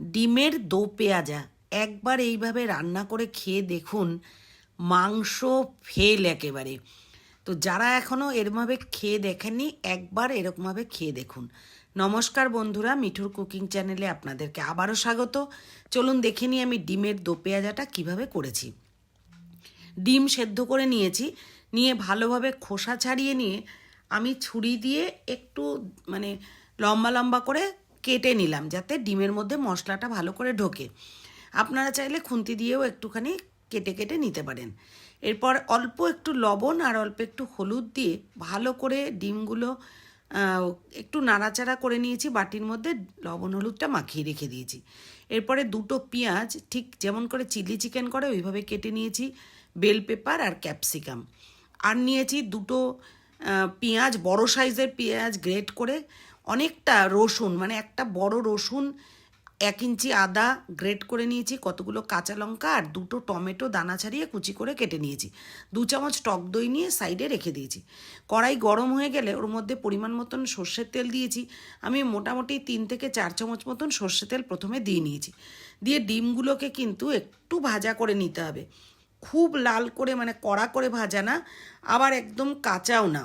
ডিমের দো পেঁয়াজা। একবার এইভাবে রান্না করে খেয়ে দেখুন, মাংস ফেল একেবারে। তো যারা এখনও এরমভাবে খেয়ে দেখেননি, একবার এরকমভাবে খেয়ে দেখুন। নমস্কার বন্ধুরা, মিঠুর কুকিং চ্যানেলে আপনাদেরকে আবারও স্বাগত। চলুন দেখে নিই আমি ডিমের দো পেঁয়াজাটা কীভাবে করেছি। ডিম সেদ্ধ করে নিয়েছি, নিয়ে ভালোভাবে খোসা ছাড়িয়ে নিয়ে আমি ছুরি দিয়ে একটু মানে লম্বা লম্বা করে কেটে নিলাম যাতে ডিমের মধ্যে মশলাটা ভালো করে ঢোকে। আপনারা চাইলে খুন্তি দিয়েও একটুখানি কেটে কেটে নিতে পারেন। এরপর অল্প একটু লবণ আর অল্প একটু হলুদ দিয়ে ভালো করে ডিমগুলো একটু নাড়াচাড়া করে নিয়েছি, বাটির মধ্যে লবণ হলুদটা মাখিয়ে রেখে দিয়েছি। এরপরে দুটো পেঁয়াজ, ঠিক যেমন করে চিলি চিকেন করে, ওইভাবে কেটে নিয়েছি, বেল পেপার আর ক্যাপসিকাম। আর নিয়েছি দুটো পেঁয়াজ, বড় সাইজের পেঁয়াজ গ্রেট করে অনেকটা রসুন মানে একটা বড় রসুন এক ইঞ্চি আদা গ্রেট করে নিয়েছি, কতগুলো কাঁচা লঙ্কা আর দুটো টমেটো দানা ছাড়িয়ে কুচি করে কেটে নিয়েছি। দু চামচ টক দই নিয়ে সাইডে রেখে দিয়েছি। কড়াই গরম হয়ে গেলে ওর মধ্যে পরিমাণ মতন সর্ষের তেল দিয়েছি। আমি মোটামুটি তিন থেকে চার চামচ মতন সর্ষের তেল প্রথমে দিয়ে নিয়েছি। দিয়ে ডিমগুলোকে কিন্তু একটু ভাজা করে নিতে হবে। খুব লাল করে মানে কড়া করে ভাজা না, আবার একদম কাঁচাও না।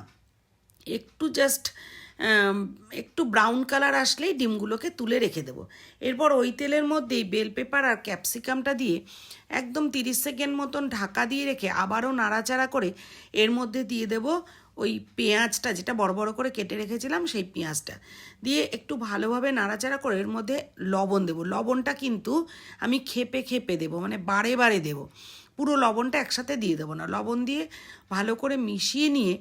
একটু জাস্ট একটু ব্রাউন কালার আসলেই ডিমগুলোকে তুলে রেখে দেবো। এরপর ওই তেলের মধ্যেই বেল পেপার আর ক্যাপসিকামটা দিয়ে একদম তিরিশ সেকেন্ড মতন ঢাকা দিয়ে রেখে আবারও নাড়াচাড়া করে এর মধ্যে দিয়ে দেব ওই পেঁয়াজটা, যেটা বড় বড় করে কেটে রেখেছিলাম সেই পেঁয়াজটা। দিয়ে একটু ভালোভাবে নাড়াচাড়া করে এর মধ্যে লবণ দেবো। লবণটা কিন্তু আমি খেপে খেপে দেবো মানে বারে বারে দেবো। পুরো লবণটা একসাথে দিয়ে দেবো না। লবণ দিয়ে ভালো করে মিশিয়ে নিয়ে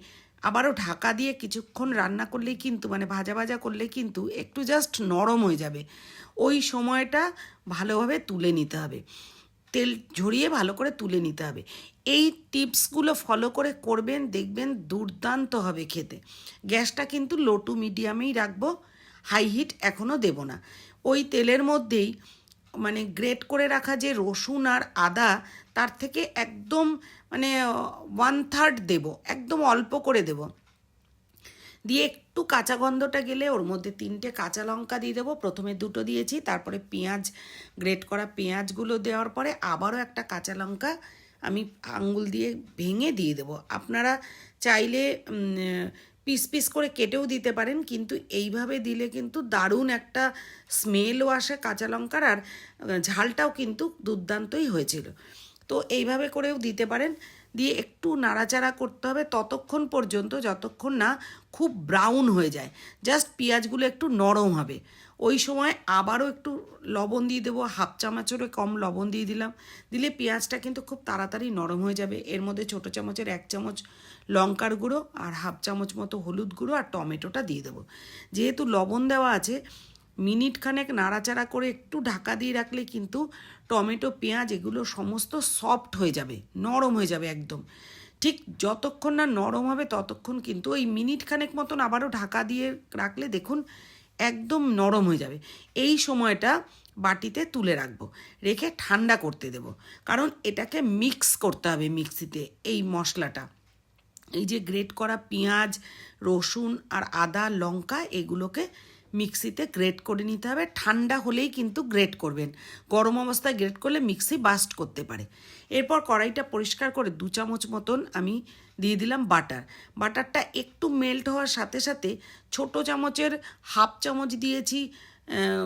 আবারও ঢাকা দিয়ে কিছুক্ষণ রান্না করলেই কিন্তু মানে ভাজা ভাজা করলে কিন্তু একটু জাস্ট নরম হয়ে যাবে। ওই সময়টা ভালোভাবে তুলে নিতে হবে। তেল ঝরিয়ে ভালো করে তুলে নিতে হবে। এই টিপসগুলো ফলো করে করবেন, দেখবেন দুর্দান্ত হবে খেতে। গ্যাসটা কিন্তু লো টু মিডিয়ামেই রাখব হাই হিট এখনও দেব না। ওই তেলের মধ্যেই মানে গ্রেট করে রাখা যে রসুন আর আদা, তার থেকে একদম মানে ওয়ান থার্ড দেবো, একদম অল্প করে দেবো। দিয়ে একটু কাঁচা গন্ধটা গেলে ওর মধ্যে তিনটে কাঁচা লঙ্কা দিয়ে দেবো। প্রথমে দুটো দিয়েছি, তারপরে পেঁয়াজ গ্রেট করা পেঁয়াজগুলো দেওয়ার পরে আবারও একটা কাঁচা লঙ্কা আমি আঙ্গুল দিয়ে ভেঙে দিয়ে দেবো। আপনারা চাইলে পিস পিস করে কেটেও দিতে পারেন, কিন্তু এইভাবে দিলে কিন্তু দারুণ একটা স্মেলও আসে কাঁচা লঙ্কার আর ঝালটাও কিন্তু দুর্দান্তই হয়েছিল। তো এইভাবে করেও দিতে পারেন। দিয়ে একটু নাড়াচাড়া করতে হবে ততক্ষণ পর্যন্ত, যতক্ষণ না খুব ব্রাউন হয়ে যায়। জাস্ট পেঁয়াজগুলো একটু নরম হবে। ওই সময় আবারও একটু লবণ দিয়ে দেবো, হাফ চামচেরও কম লবণ দিয়ে দিলাম। দিলে পেঁয়াজটা কিন্তু খুব তাড়াতাড়ি নরম হয়ে যাবে। এর মধ্যে ছোটো চামচের এক চামচ লঙ্কার গুঁড়ো আর হাফ চামচ মতো হলুদ গুঁড়ো আর টমেটোটা দিয়ে দেবো। যেহেতু লবণ দেওয়া আছে মিনিট খানেক নাড়াচাড়া করে একটু ঢাকা দিয়ে রাখলে কিন্তু টমেটো, পেঁয়াজ এগুলো সমস্ত সফট হয়ে যাবে, নরম হয়ে যাবে একদম। ঠিক যতক্ষণ না নরম হবে ততক্ষণ কিন্তু ওই মিনিট খানেক মতন আবারও ঢাকা দিয়ে রাখলে দেখুন একদম নরম হয়ে যাবে। এই সময়টা বাটিতে তুলে রাখব, রেখে ঠান্ডা করতে দেব। কারণ এটাকে মিক্স করতে হবে মিক্সিতে এই মশলাটা। এই যে গ্রেট করা পেঁয়াজ, রসুন আর আদা, লঙ্কা এগুলোকে মিক্সিতে গ্রেট করে নিতে হবে। ঠান্ডা হলেই কিন্তু গ্রেট করবেন। গরম অবস্থায় গ্রেট করলে মিক্সি বাস্ট করতে পারে। এরপর কড়াইটা পরিষ্কার করে দু চামচ মতন আমি দিয়ে দিলাম বাটার। বাটারটা একটু মেল্ট হওয়ার সাথে সাথে ছোট চামচের হাফ চামচ দিয়েছি।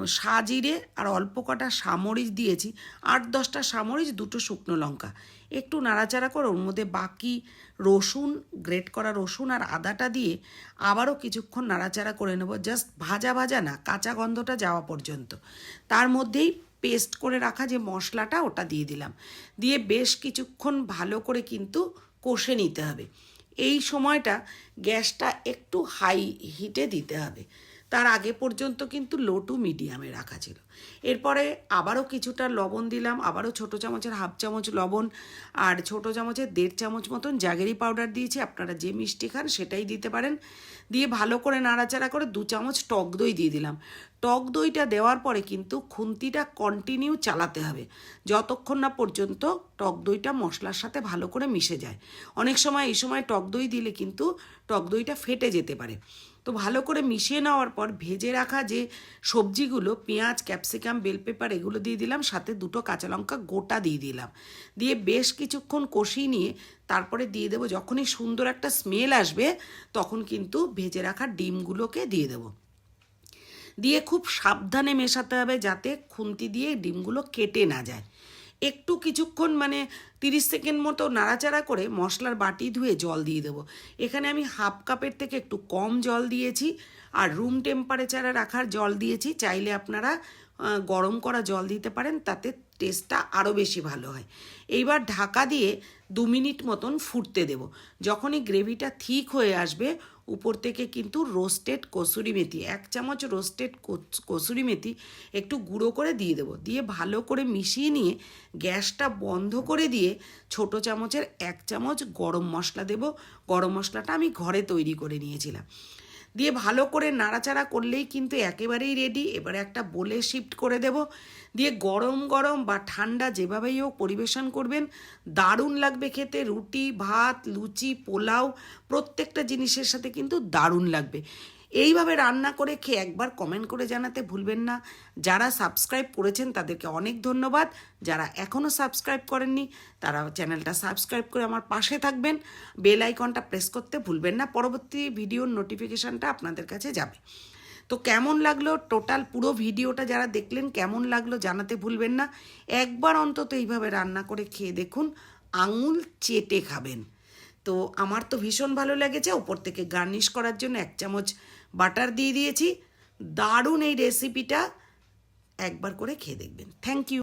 সাজিরে আর অল্প কটা সামরিচ দিয়েছি। আট, দশটা সামরিচ, দুটো শুকনো লঙ্কা। একটু নাড়াচাড়া করে ওর মধ্যে বাকি রসুন, গ্রেট করা রসুন আর আদাটা দিয়ে আবারও কিছুক্ষণ নাড়াচাড়া করে নেব। জাস্ট ভাজা ভাজা না, কাঁচা গন্ধটা যাওয়া পর্যন্ত। তার মধ্যেই পেস্ট করে রাখা যে মশলাটা, ওটা দিয়ে দিলাম। দিয়ে বেশ কিছুক্ষণ ভালো করে কিন্তু কষে নিতে হবে। এই সময়টা গ্যাসটা একটু হাই হিটে দিতে হবে। তার আগে পর্যন্ত কিন্তু লো টু মিডিয়ামে রাখা ছিল। এরপরে আবারও কিছুটা লবণ দিলাম, আবারও ছোট চামচের হাফ চামচ লবণ আর ছোট চামচের দেড় চামচ মতন জাগেরি পাউডার দিয়েছি, আপনারা যে মিষ্টি খান সেটাই দিতে পারেন। দিয়ে ভালো করে নাড়াচাড়া করে দু চামচ টক দই দিয়ে দিলাম। টক দইটা দেওয়ার পরে কিন্তু খুন্তিটা কন্টিনিউ চালাতে হবে। যতক্ষণ না পর্যন্ত টক দইটা মশলার সাথে ভালো করে মিশে যায়। অনেক সময় এই সময় টক দই দিলে কিন্তু টক দইটা ফেটে যেতে পারে। তো ভালো করে মিশিয়ে নেওয়ার পর ভেজে রাখা যে সবজিগুলো, পেঁয়াজ, ক্যাপসিকাম বেল পেপার এগুলো দিয়ে দিলাম, সাথে দুটো কাঁচা লঙ্কা গোটা দিয়ে দিলাম। দিয়ে বেশ কিছুক্ষণ কষিয়ে নিয়ে তারপরে দিয়ে দেবো, যখনই সুন্দর একটা স্মেল আসবে, তখন কিন্তু ভেজে রাখা ডিমগুলোকে দিয়ে দেবো। দিয়ে খুব সাবধানে মেশাতে হবে যাতে খুন্তি দিয়ে ডিমগুলো কেটে না যায়। একটু কিছুক্ষণ মানে তিরিশ সেকেন্ড মতো নাড়াচাড়া করে মশলার বাটি ধুয়ে জল দিয়ে দেবো। এখানে আমি হাফ কাপের থেকে একটু কম জল দিয়েছি আর রুম টেম্পারেচারে রাখার জল দিয়েছি। চাইলে আপনারা গরম করা জল দিতে পারেন, তাতে টেস্টটা আরও বেশি ভালো হয়। এইবার ঢাকা দিয়ে দু মিনিট মতন ফুটতে দেব। যখনই গ্রেভিটা ঠিক হয়ে আসবে উপর থেকে কিন্তু রোস্টেড কসুরি মেথি, এক চামচ রোস্টেড কসুরি মেথি একটু গুঁড়ো করে দিয়ে দেবো। দিয়ে ভালো করে মিশিয়ে নিয়ে গ্যাসটা বন্ধ করে দিয়ে ছোট চামচের এক চামচ গরম মশলা দেব। গরম মশলাটা আমি ঘরে তৈরি করে নিয়েছিলাম। দিয়ে ভালো করে নাড়াচাড়া করলেই কিন্তু একেবারেই রেডি এবারে একটা বলে শিফট করে দেব। দিয়ে গরম গরম বা ঠান্ডা যেভাবেই হোক পরিবেশন করবেন। দারুণ লাগবে খেতে। রুটি, ভাত, লুচি, পোলাও প্রত্যেকটা জিনিসের সাথে কিন্তু দারুণ লাগবে। এইভাবে রান্না করে খেয়ে একবার কমেন্ট করে জানাতে ভুলবেন না। যারা সাবস্ক্রাইব করেছেন, তাদেরকে অনেক ধন্যবাদ। যারা এখনও সাবস্ক্রাইব করেননি, তারা চ্যানেলটা সাবস্ক্রাইব করে আমার পাশে থাকবেন। বেল আইকনটা প্রেস করতে ভুলবেন না। পরবর্তী ভিডিওর নোটিফিকেশানটা আপনাদের কাছে যাবে। তো কেমন লাগল টোটাল পুরো ভিডিওটা যারা দেখলেন, কেমন লাগল জানাতে ভুলবেন না। একবার অন্তত এইভাবে রান্না করে খেয়ে দেখুন, আঙুল চেটে খাবেন। তো আমার তো ভীষণ ভালো লেগেছে ওপর থেকে গার্নিশ করার জন্য এক চামচ বাটার দিয়ে দিয়েছি। দারুণ এই রেসিপিটা একবার করে খেয়ে দেখবেন। Thank you